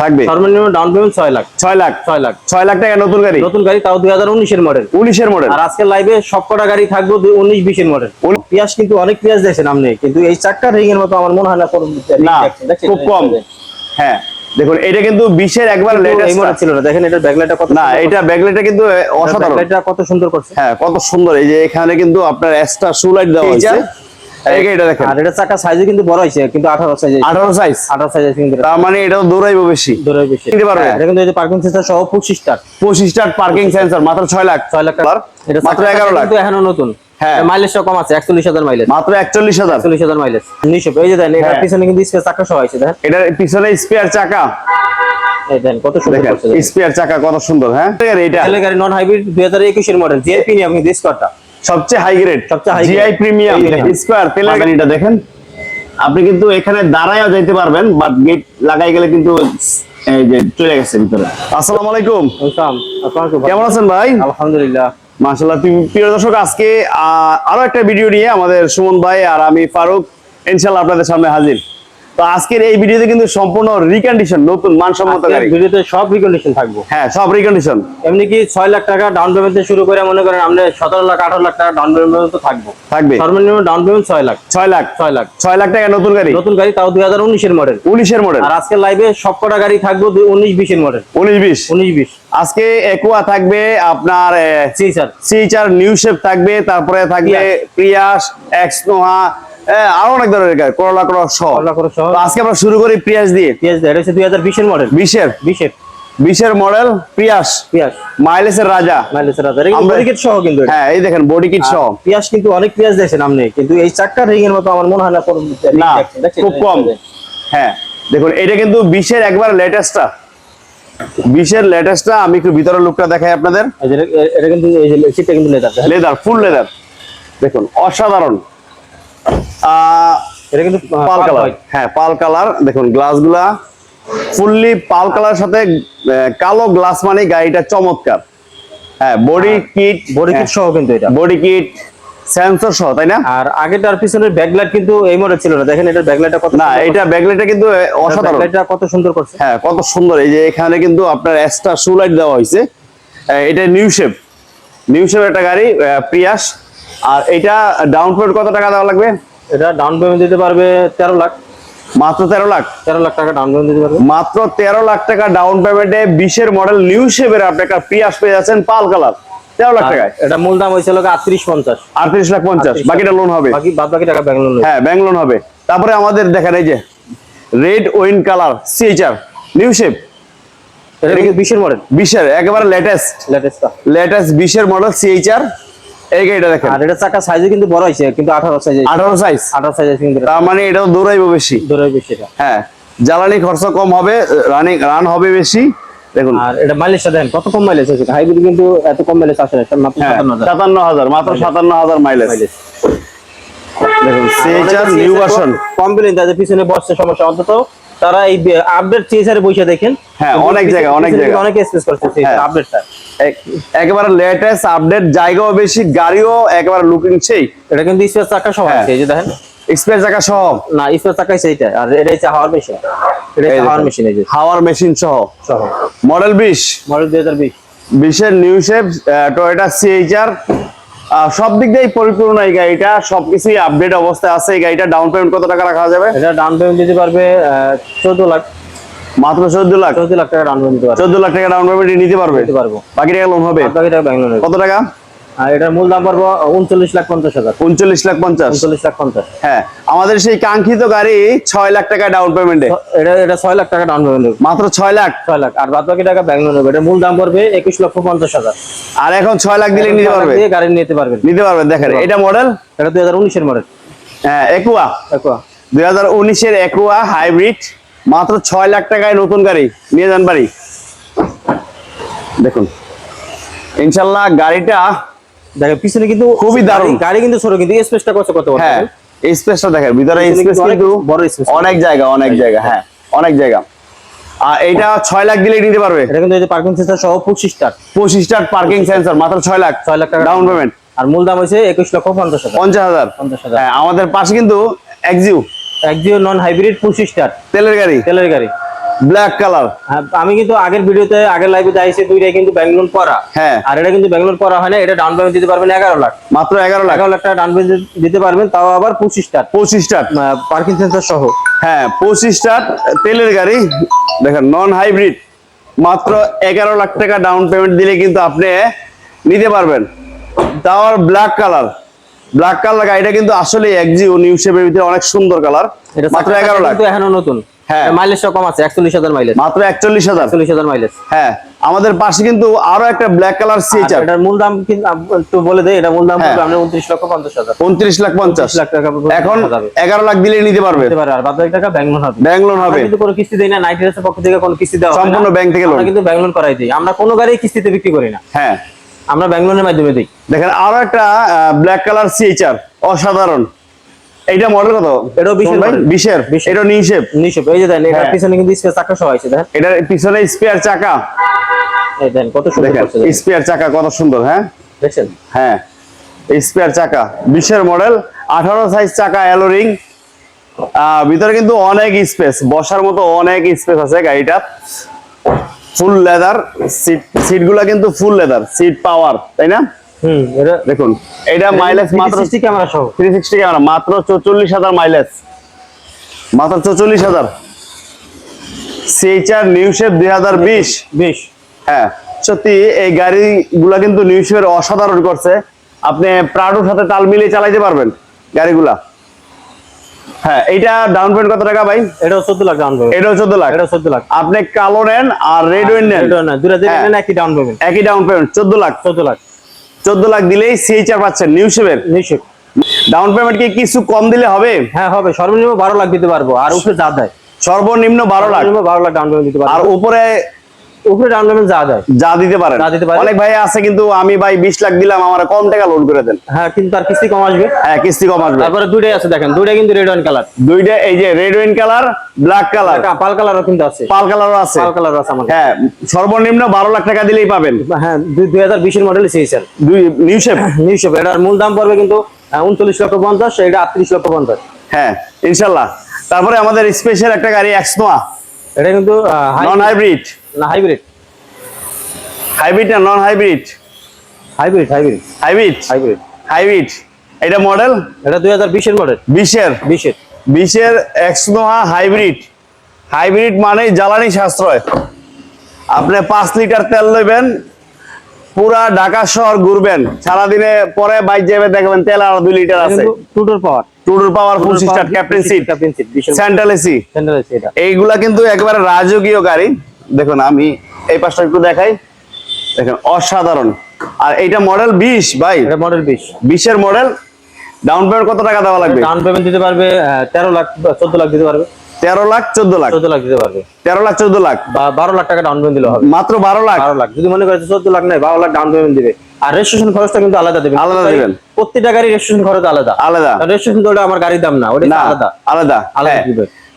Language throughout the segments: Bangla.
থাকবে? সর্বনিম্ন ডাউন পেমেন্ট ছয় লাখ। ছয় লাখ। ছয় লাখ। ছয় লাখ টাকা নতুন গাড়ি? নতুন গাড়ি তাও দুই হাজার উনিশের মডেল উনিশের মডেল আর লাইভে সবকটা গাড়ি থাকব উনিশ বিশের মডেল কিন্তু অনেক দেখছেন আপনি কিন্তু এই চারটা রিং এর মতো আমার মনে হয় না? খুব কম। হ্যাঁ দেখুন এটা কিন্তু বিশের একবার লেটেস্ট মডেল ছিল না। দেখেন এটার ব্যাকলাইটটা কত না এটা ব্যাকলাইটটা কিন্তু অসাধারণ। ব্যাকলাইটটা কত সুন্দর করছে। হ্যাঁ কত সুন্দর। এই যে এখানে কিন্তু আপনার এক্সট্রা শু লাইট দেওয়া হয়েছে। এই এটা দেখেন। আর এটা চাকা সাইজে কিন্তু বড় হয়েছে কিন্তু আঠারো সাইজে আঠারো সাইজ আঠারো সাইজে কিন্তু তার মানে এটাও দৌড়াইবো বেশি। ধরে বেশি। কিনতে পারবে? হ্যাঁ, এটা কিন্তু এই যে পার্কিং সিস্টেম সহ পঁচিশ স্টার পঁচিশ স্টার পার্কিং সেন্সর মাত্র ছয় লাখ। ছয় লাখ এটা মাত্র এগারো লাখ। কিন্তু এখনও নতুন। হ্যাঁ। মাইলেজটা কম আছে একচল্লিশ হাজার মাইলেজ মাত্র একচল্লিশ হাজার। একচল্লিশ হাজার মাইলেজ নিশ্চয় এই যে দেন এটার হ্যাঁ। পিছনে কিন্তু স্পেস চাকা সহ আছে দেখেন। এটার পিছনে স্পেয়ার চাকা। কত সুন্দর। স্পেয়ার চাকা কত সুন্দর হ্যাঁ? এটা গাড়ি নন হাইব্রিড দুই হাজার একুশের মডেল জিএল প্রিমিয়াম কিন্তু স্কটটা সবচেয়ে হাই গ্রেড সবচেয়ে grade। GI premium. স্কয়ার তেলের গাড়িটা দেখেন। আপনি কিন্তু এখানে দাঁড়ায়ও যাইতে পারবেন বাট গেট লাগাই গেলে কিন্তু এই যে চলে গেছে ভিতরে। আসসালামু আলাইকুম। কেমন আছেন ভাই? আলহামদুলিল্লাহ। মাশাআল্লাহ প্রি- প্রিয় দর্শক আজকে আহ, আরও একটা ভিডিও নিয়ে আমাদের সুমন ভাই আর আমি ফারুক ইনশাআল্লাহ আপনাদের সামনে হাজির। তো আজকের এই ভিডিওতে কিন্তু সম্পূর্ণ রিকন্ডিশন নতুন মানসম্মত গাড়ি। ভিডিওতে সব রিকন্ডিশন থাকব। হ্যাঁ সব রিকন্ডিশন এমনি কি ছয় লাখ টাকা ডাউন পেমেন্ট থেকে শুরু করে মনে করেন আমরা সতেরো লাখ আঠারো লাখ টাকা ডাউন পেমেন্ট পর্যন্ত থাকব। থাকবে। সর্বনিম্ন ডাউন পেমেন্ট ছয় লাখ। ছয় লাখ। ছয় লাখ। ছয় লাখ টাকা নতুন গাড়ি। নতুন গাড়ি তাও দুই হাজার উনিশের মডেল উনিশের মডেল আর আজকের লাইভে সবকটা গাড়ি থাকবে থাকব উনিশ বিশের মডেল উনিশ বিশ। উনিশ বিশ। আজকে একুয়া থাকবে আপনার জি স্যার সিচার নিউ শেপ থাকবে তারপরে থাকবে প্রিয়াস এক্স নোহা আরও অনেক ধরনের গাড়ি করলা করলা সহ। আজকে আমরা শুরু করি প্রিয়াস দিয়ে। এটা হচ্ছে দুই হাজার বিশের মডেল বিশের? বিশের। বিশের মডেল প্রিয়াস পিয়াস মাইলেজের রাজা। মাইলেজের রাজা। আমরা- ব্রিকেট সহ কিন্তু হ্যাঁ এই দেখেন বডি কিট সহ। পিয়াস কিন্তু অনেক পিয়াস আপনি কিন্তু এই চারটা রিং এর মতো আমার মনে হয় না না? খুব কম। হ্যাঁ দেখুন এটা কিন্তু বিশের একবার লেটেস্টটা বিশের লেটেস্টটা আমি একটু ভিতরের লুকটা দেখাই আপনাদের। এটা- কিন্তু এই যে সিটটা কিন্তু লেদার লেদার ফুল লেদার দেখুন অসাধারণ। এটা কিন্তু পাল পাল কালার। হ্যাঁ পাল কালার। দেখুন গ্লাসগুলা ফুললি পাল কালার সাথে কালো গ্লাস মানে গাড়িটা চমৎকার। হ্যাঁ বডি কিট বডি কিট সহ কিন্তু এটা। বডি কিট সেন্সর সহ তাই না? আর আগেটার পিছনের ব্যাকলাইট কিন্তু এই মডেল ছিল না। দেখেন এটার ব্যাকলাইটটা কত না এটা ব্যাকলাইটটা কিন্তু অসাধারণ। ব্যাকলাইটটা কত সুন্দর করছে। হ্যাঁ কত সুন্দর। এই যে এখানে কিন্তু আপনার এক্সট্রা শু লাইট দেওয়া হয়েছে। এটা নিউ শেপ নিউ শেপ একটা গাড়ি প্রিয়াস আর এটা ডাউন পেমেন্ট কত টাকা দেওয়া লাগবে? এটা ডাউন পেমেন্ট দিতে পারবে তেরো লাখ। মাত্র তেরো লাখ? তেরো লাখ টাকা ডাউন পেমেন্ট দিতে পারবে। মাত্র তেরো লাখ টাকা ডাউন পেমেন্টে বিশের মডেল নিউ শেপের আপনি একটা প্রিয়াস পেয়ে যাচ্ছেন পাল কালার। তেরো লাখ টাকায়। এটা মূল দাম হয়েছিল আটত্রিশ পঞ্চাশ। আটত্রিশ লাখ পঞ্চাশ। 38 বাকিটা লোন হবে। বাকি বাদ বাকি টাকা ব্যাংক লোন হ্যাঁ ব্যাংক লোন হবে। তারপরে আমাদের দেখেন এই যে red wine colour CHR new shape বিশের মডেল বিশের একেবারে লেটেস্ট লেটেস্টটা লেটেস্ট বিশের মডেল সিএইচআর এই গাড়িটা দেখেন। আর এটা চাকা সাইজে কিন্তু বড় হয়েছে কিন্তু আঠারো সাইজে আঠারো সাইজ আঠারো সাইজে কিন্তু তার মানে এটাও দৌড়াইবো বেশি। ধরে বেশি এটা। হ্যাঁ জ্বালানি খরচ কম হবে রানিং রান হবে বেশি। দেখুন। আর এটা কত কম মাইলেজ আছে হাইব্রিড কিন্তু এত কম মাইলেজ আসে না মাত্র হ্যাঁ সাতান্ন হাজার। মাত্র সাতান্ন হাজার মাইলেজ মাইলেজ দেখুন সিএইচআর নিউ ভার্সন কমপ্লেন তাদের পিছনে বসছে সমস্যা। অন্তত তারা এই আপডেট চেসারে বসে দেখেন। হ্যাঁ, অনেক জায়গা, অনেক জায়গা। অনেক স্পেস করছে। আপডেটটা একেবারে লেটেস্ট আপডেট জায়গাও বেশি গাড়িও একেবারে লুকিং সেই। এটা কিন্তু স্পেস চাকা সহ হ্যাঁ। আছে এই যে দেখেন। এক্সপ্রেস জায়গা সহ। না স্পেস চাকা সেইটা আর এটা হচ্ছে হাওয়ার মেশিন এটা হাওয়ার মেশিন এই যে। হাওয়ার মেশিন সহ। সহ। মডেল বিশ। মডেল দুই হাজার বিশ। বিশের নিউ শেপ টয়োটা সিএইচআর সব দিক দিয়ে পরিপূর্ণ এই গাড়িটা সবকিছুই আপডেট অবস্থায় আছে। এই গাড়িটা ডাউন পেমেন্ট কত টাকা রাখা যাবে? এটা ডাউন পেমেন্ট দিতে পারবে চোদ্দ লাখ। মাত্র চোদ্দ লাখ? চোদ্দ লাখ টাকা ডাউন পেমেন্ট দিতে পারবে চোদ্দ লাখ টাকা ডাউন পেমেন্ট নিতে পারবে? দিতে পারব। বাকি টাকা লোন হবে? বাকি টাকা ব্যাংক লোন কত টাকা? আর এটার মূল দাম পারব উনচল্লিশ লাখ পঞ্চাশ হাজার। উনচল্লিশ লাখ পঞ্চাশ। উনচল্লিশ লাখ পঞ্চাশ। হ্যাঁ আমাদের সেই কাঙ্ক্ষিত গাড়ি ছয় লাখ টাকা ডাউন পেমেন্টে এটা এটা ছয় লাখ টাকা ডাউন পেমেন্ট মাত্র ছয় লাখ? ছয় লাখ। আর বাদ বাকি টাকা ব্যাংক লোন হবে। এটা মূল দাম পড়বে একুশ লক্ষ পঞ্চাশ হাজার। আর এখন ছয় লাখ দিলে নিতে পারবে? দিয়ে গাড়ি নিতে পারবেন নিতে পারবেন দেখেন এটা মডেল এটা দুই হাজার উনিশের মডেল হ্যাঁ একুয়া। দুই হাজার উনিশের একুয়া হাইব্রিড মাত্র ছয় লাখ টাকায় নতুন গাড়ি। নিয়ে যান বাড়ি। দেখুন। ইনশাল্লাহ গাড়িটা দেখেন পিছনে কিন্তু খুবই দারুণ। গাড়ি- কিন্তু ছোট কিন্তু স্পেসটা কত কত হ্যাঁ স্পেসটা দেখেন ভিতরে স্পেস কিন্তু অনেক বড় space। অনেক জায়গা অনেক জায়গা হ্যাঁ অনেক জায়গা। আর এটা ছয় লাখ দিলে নিতে পারবে। এটা কিন্তু এই যে পার্কিং সিস্টেম সহ পঁচিশ স্টার পঁচিশটার পার্কিং সেন্সর মাত্র ছয় লাখ। ছয় লাখ টাকা। ডাউন পেমেন্ট আর মূল দাম হয়েছে একুশ লক্ষ পঞ্চাশ হাজার। পঞ্চাশ হাজার। পঞ্চাশ হাজার। হ্যাঁ আমাদের পাশে কিন্তু এক্সিউ একজিও নন হাইব্রিড পঁচিশ স্টার তেলের গাড়ি? তেলের গাড়ি। Black colour? হ্যাঁ, আমি কিন্তু আগের ভিডিওতে আগের লাইভে দেখাইছি দুইটাই কিন্তু ব্যাঙ্গলোর করা হ্যাঁ। আর এটা কিন্তু ব্যাঙ্গলোর করা হয় না এটা ডাউন পেমেন্ট দিতে পারবেন এগারো লাখ। মাত্র এগারো লাখ? এগারো লাখ টাকা ডাউন পেমেন্ট দিতে পারবেন তাও আবার পঁচিশটা পঁচিশটা পার্কিং সেন্সার সহ। হ্যাঁ পঁচিশটা তেলের গাড়ি। দেখেন নন হাইব্রিড মাত্র এগারো লাখ টাকা ডাউন পেমেন্ট দিলে কিন্তু আপনি নিতে পারবেন। তাও আর ব্ল্যাক কালার ব্ল্যাক কালার গাড়িটা কিন্তু আসলে একজি ও নিউ শেপের ভিতরে অনেক সুন্দর কালার এটা মাত্র এগারো লাখ। কিন্তু এখনও নতুন। হ্যাঁ। মাইলেজটা কম আছে একচল্লিশ হাজার মাইলেজ মাত্র একচল্লিশ হাজার। একচল্লিশ হাজার মাইলেজ হ্যাঁ আমাদের পাশে কিন্তু আরও একটা ব্ল্যাক কালার সিএচআর এটার মূল দাম কিন্তু একটু বলে দেই এটা মূল দাম হ্যাঁ। পড়বে আমরা উনত্রিশ লক্ষ পঞ্চাশ হাজার। উনত্রিশ লাখ পঞ্চাশ। লাখ টাকা এখন পাওয়া যাবে। এগারো লাখ দিলে নিতে পারবে। দিতে পারে আর বাদ বাকি টাকা ব্যাংক লোন হবে। ব্যাংক লোন হবে কিন্তু কোনো কিস্তি দেই না নাইট রেসের পক্ষ থেকে কোনো কিস্তি দেওয়া সম্পূর্ণ ব্যাংক থেকে লোন আমরা কিন্তু ব্যাংক লোন করাই দিই। আমরা কোনো গাড়ি কিস্তিতে বিক্রি করি না। হ্যাঁ। আমরা ব্যাংক লোনের মাধ্যমে দিই। দেখেন আরও একটা ব্ল্যাক কালার সিএচআর অসাধারণ। এইটা মডেল কত? এটাও 20 এর ভাই? model। 20 এর এটা নিউ শেপ নিশ্চয় এই যে দেন এটার হ্যাঁ। পিছনে কিন্তু স্পেস চাকা সহ আছে দেখেন। এটার পিছনে স্পেয়ার চাকা। এই দেন কত সুন্দর দেখেন স্পেয়ার চাকা কত সুন্দর হ্যাঁ? দেখছেন? হ্যাঁ স্পেয়ার চাকা। বিশের মডেল আঠারো সাইজ চাকা অ্যালোরিং ভিতরে কিন্তু অনেক স্পেস বসার মতো অনেক স্পেস আছে গাড়িটা ফুল লেদার সিট সিটগুলা কিন্তু ফুল লেদার সিট পাওয়ার তাই না? হুম এটা দেখুন এটা মাইলেজ মাত্র মাত্র ক্যামেরা সহ। থ্রি সিক্সটি ক্যামেরা মাত্র চৌচল্লিশ হাজার মাইলেজ মাত্র চৌচল্লিশ হাজার। সিএইচআর নিউ শেপ দুই হাজার বিশ। বেশ। হ্যাঁ সত্যি এই গাড়িগুলা কিন্তু নিউ শেপের অসাধারণ করছে। আপনি প্রাডোর সাথে তাল মিলিয়ে চালাইতে পারবেন গাড়িগুলা। হ্যাঁ ডাউন পেমেন্ট কত টাকা ভাই? এটাও চোদ্দ লাখ ডাউন পেমেন্ট এটাও চোদ্দ লাখ। এটাও চোদ্দ লাখ। আপনি কালো নেন আর রেড ওয়েন নেন। এটা না দুটা দিলে হ্যাঁ। নেন একই ডাউন পেমেন্ট একই ডাউন পেমেন্ট চোদ্দ লাখ। লাখ। লাখ দিলেই সিএইচআর পাচ্ছেন নিউ শেপের ডাউন পেমেন্ট কি কিছু কম দিলে হবে? হ্যাঁ হবে। সর্বনিম্ন বারো লাখ দিতে পারব। আর উপরে যা দেয়। সর্বনিম্ন বারো লাখ। সর্বনিম্ন বারো লাখ ডাউন পেমেন্ট দিতে আর উপরে উপরে ডাউন পেমেন্ট যা দেয়। যা দিতে পারেন। যা দিতে পারেন। অনেক ভাই আছে কিন্তু আমি ভাই বিশ লাখ দিলাম আমার কম টাকা করে দেন। হ্যাঁ কিন্তু তার কিস্তি কম আসবে। হ্যাঁ কিস্তি কম আসবে। তারপরে দুইটাই আছে দেখেন দুইটা কিন্তু রেড কালার দুইটা এই যে red colour black colour pearl কালারও কিন্তু আছে। পাল কালারও আছে। পাল হ্যাঁ সর্বনিম্ন বারো লাখ টাকা দিলেই পাবেন। হ্যাঁ দুই দুই হাজার বিশের মডেল সিএসএল দুই নিউ শেপ নিশ্চয় এটার মূল দাম পড়বে কিন্তু উনচল্লিশ লক্ষ পঞ্চাশ এটা আটত্রিশ লক্ষ পঞ্চাশ। হ্যাঁ ইনশাল্লাহ। তারপরে আমাদের স্পেশাল একটা গাড়ি এক্সনোয়া এটা কিন্তু নন হাইব্রিড না হাইব্রিড হাইব্রিড না non hybrid hybrid hybrid hybrid hybrid hybrid এটা মডেল এটা দুই হাজার বিশের মডেল বিশের? বিশের। বিশের এক্সনোহা হাইব্রিড হাইব্রিড মানে জ্বালানি সাশ্রয়। আপনি পাঁচ লিটার তেল নেবেন পুরা ঢাকা শহর ঘুরবেন। সারাদিনে পরে বাইক যাবে দেখবেন তেল আর দুই লিটার আছে। টুটোর পাওয়ার টুডুর পাওয়ার ফুল sister captain seat captain seat central AC centre আছে এটা। এইগুলা কিন্তু একেবারে রাজকীয় গাড়ি। দেখুন আমি এই পাশটা একটু দেখাই। দেখেন অসাধারণ। আর এইটা মডেল বিশ ভাই। মডেল বিশ। বিশের মডেল ডাউন পেমেন্ট কত টাকা দেওয়া লাগবে? ডাউন পেমেন্ট দিতে পারবে তেরো লাখ চোদ্দ লাখ দিতে পারবে। তেরো লাখ চোদ্দ লাখ। চোদ্দ লাখ দিতে পারবে। তেরো লাখ চোদ্দ লাখ। বা বারো লাখ টাকা ডাউন পেমেন্ট দিলে হবে। মাত্র বারো লাখ। বারো লাখ। যদি মনে করে চোদ্দ লাখ নাই বারো লাখ ডাউন পেমেন্ট দিবে। আর রেজিস্ট্রেশন খরচটা কিন্তু আলাদা দেবে আলাদা দিবেন। প্রত্যেকটা গাড়ির রেজিস্ট্রেশন খরচ আলাদা। আলাদা। রেজিস্ট্রেশন তো ওটা আমার গাড়ির দাম না ওটা আলাদা। আলাদা। আলাদা হ্যাঁ।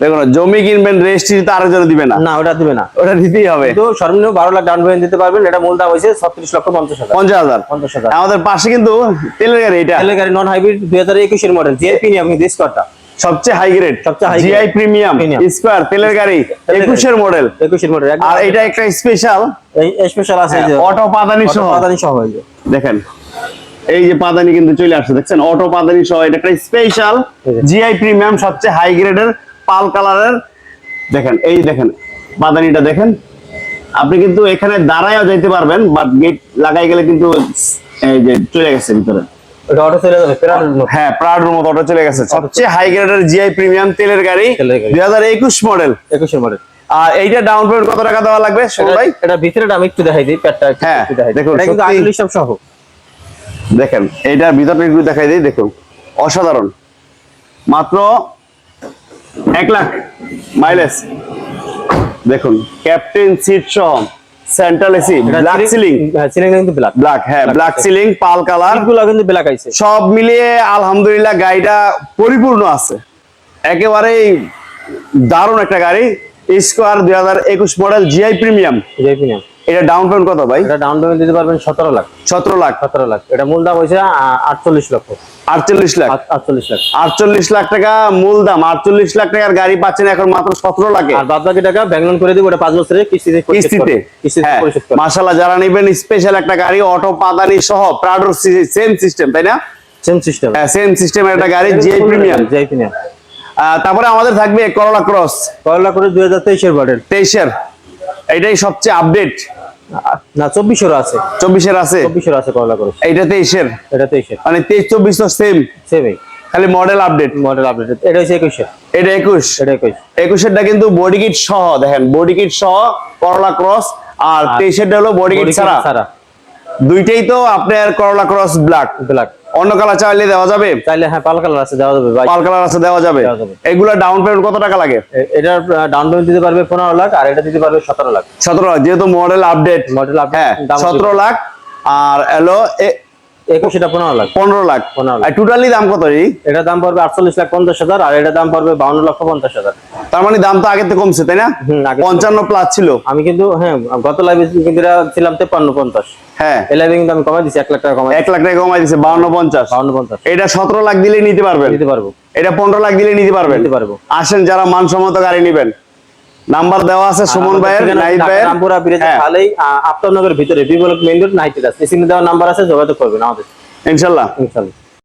দেখুন জমি কিনবেন রেজিস্ট্রি তো আরেকজন দিবে না। না ওটা দিবে না। ওটা দিতেই হবে। কিন্তু সর্বনিম্ন বারো লাখ ডাউন পেমেন্ট দিতে পারবেন এটা মূল দাম হয়েছে ছত্রিশ লক্ষ পঞ্চাশ হাজার। পঞ্চাশ হাজার। পঞ্চাশ হাজার। আমাদের পাশে কিন্তু তেলের গাড়ি এটা। তেলের গাড়ি নন হাইব্রিড দুই হাজার একুশের মডেল জিআইপি নিয়ে আপনি ডিসকটা সবচেয়ে হাই গ্রেড সবচেয়ে grade। GI premium. স্কোয়ার তেলের গাড়ি গাড়ি। একুশের মডেল একুশের মডেল আর এটা একটা স্পেশাল এই স্পেশাল আছে এই যে অটো পাদানি সহ। পাদানি সহ দেখেন এই যে পাদানি কিন্তু চলে আসছে দেখছেন? অটো পাদানি সহ এটা একটা স্পেশাল। জিআই প্রিমিয়াম সবচেয়ে হাই গ্রেডের পাল কালারের। দেখেন এই দেখেন পাদানিটা দেখেন। আপনি কিন্তু এখানে দাঁড়ায়ও যাইতে পারবেন বাট গেট লাগাই গেলে কিন্তু এই যে চলে গেছে ভিতরে। হ্যাঁ প্রাউডের মতো অটো চলে গেছে। সবচেয়ে হাই গ্রেডের জিআই প্রিমিয়াম তেলের গাড়ি দুই হাজার একুশ মডেল একুশের মডেল আর এইটা ডাউন পেমেন্ট কত টাকা দেওয়া লাগবে ভাই? এটা ভিতরে আমি একটু দেখাই দিই হ্যাঁ, দেখুন, সব সহ। দেখেন ভিতরটা একটু দেখাই দিই দেখুন অসাধারণ। মাত্র এক লাখ। মাইলেজ দেখুন ক্যাপ্টেন সিট সহ central AC black ceiling ceiling কিন্তু ব্ল্যাক ব্ল্যাক হ্যাঁ ব্ল্যাক সিলিং পাল কালার সিটগুলো কিন্তু ব্ল্যাক আইছে। সব মিলিয়ে আলহামদুলিল্লাহ গাড়িটা পরিপূর্ণ আছে। একেবারেই দারুণ একটা গাড়ি। স্কোয়ার দুই হাজার একুশ মডেল জিআই প্রিমিয়াম জিআইপি নিয়ে এটা ডাউন পেমেন্ট কত ভাই? এটা ডাউন পেমেন্ট দিতে পারবেন সতেরো লাখ। সতেরো লাখ। সতেরো লাখ। এটা মূল দাম হয়েছে আটচল্লিশ লক্ষ। আটচল্লিশ লাখ। আট- আটচল্লিশ লাখ। আটচল্লিশ লাখ টাকা মূল দাম। আটচল্লিশ লাখ টাকার গাড়ি পাচ্ছেন এখন মাত্র সতেরো লাখে। আর বাদ বাকি টাকা ব্যাংক লোন করে দিব ওটা পাঁচ বছরের কিস্তিতে কিস্তিতে। কিস্তিতে হ্যাঁ। পরিশোধ করবে মাশাআল্লাহ যারা নেবেন স্পেশাল একটা গাড়ি অটো পাদানি সহ প্রাডোর সেম সিস্টেম তাই না? সেম সিস্টেম হ্যাঁ সেম সিস্টেম একটা গাড়ি জিআই প্রিমিয়াম জিআই প্রিমিয়াম তারপরে আমাদের থাকবে করলা ক্রস করলা ক্রস দুই হাজার তেইশের মডেল তেইশের। এটাই সবচেয়ে আপডেট না চব্বিশেরও আছে। চব্বিশের আছে? চব্বিশের আছে করলা করে এইটা তেইশের? এটা তেইশের। মানে তেইশ চব্বিশ তো সেম সেমই খালি মডেল আপডেট মডেল আপডেট এটা হচ্ছে একুশের। এটা একুশ। এটা একুশ। একুশেরটা কিন্তু বডি কিট সহ দেখেন বডি কিট সহ করলা ক্রস আর তেইশেরটা হলো বডি কিট ছাড়া। দুইটাই তো আপনার করলা ক্রস ব্ল্যাক ব্ল্যাক অন্য কালার চাইলে দেওয়া যাবে? চাইলে হ্যাঁ পাল কালার আছে দেওয়া যাবে ভাই। পাল কালার আছে দেওয়া যাবে। এগুলা ডাউন পেমেন্ট কত টাকা লাগে? এটা ডাউন পেমেন্ট দিতে পারবে পনেরো লাখ আর এটা দিতে পারবে সতেরো লাখ। সতেরো লাখ যেহেতু মডেল আপডেট মডেল আপডেট হ্যাঁ সতেরো লাখ আর এলো এটা পনেরো লাখ। পনেরো লাখ। 15 লাখ। আর টোটালি দাম কত এই দাম পড়বে আটচল্লিশ লাখ পঞ্চাশ হাজার আর এটার দাম পড়বে বাউন্ন লক্ষ পঞ্চাশ হাজার। তার মানে দাম তো আগে তো কমছে তাই না? পঞ্চান্ন প্লাস ছিল। আমি কিন্তু হ্যাঁ গত লাইভে কিন্তু এটা ছিলাম তেপান্ন পঞ্চাশ। হ্যাঁ। এই লাইভে কিন্তু আমি কমাই দিচ্ছি এক লাখ টাকা কমাই এক লাখ টাকা কমাই দিছে বাউন্ন পঞ্চাশ। বাউন্ন পঞ্চাশ। এটা সতেরো লাখ দিলে নিতে পারবেন। পারব। এটা পনেরো লাখ দিলে নিতে পারবেন। নিতে পারব। আসেন যারা মানসম্মত গাড়ি নেবেন। নাম্বার দেওয়া আছে সুমন ভাইয়ের নাইট ভাইয়ের। রামপুরা ব্রিজের খালি খালেই আফতারনগরের ভিতরে বিবলক মেইন রোড নাইট আছে এসিনে দেওয়া নাম্বার আছে যোগাযোগ করবেন আমাদের। ইনশাআল্লাহ ইনশাল্লাহ।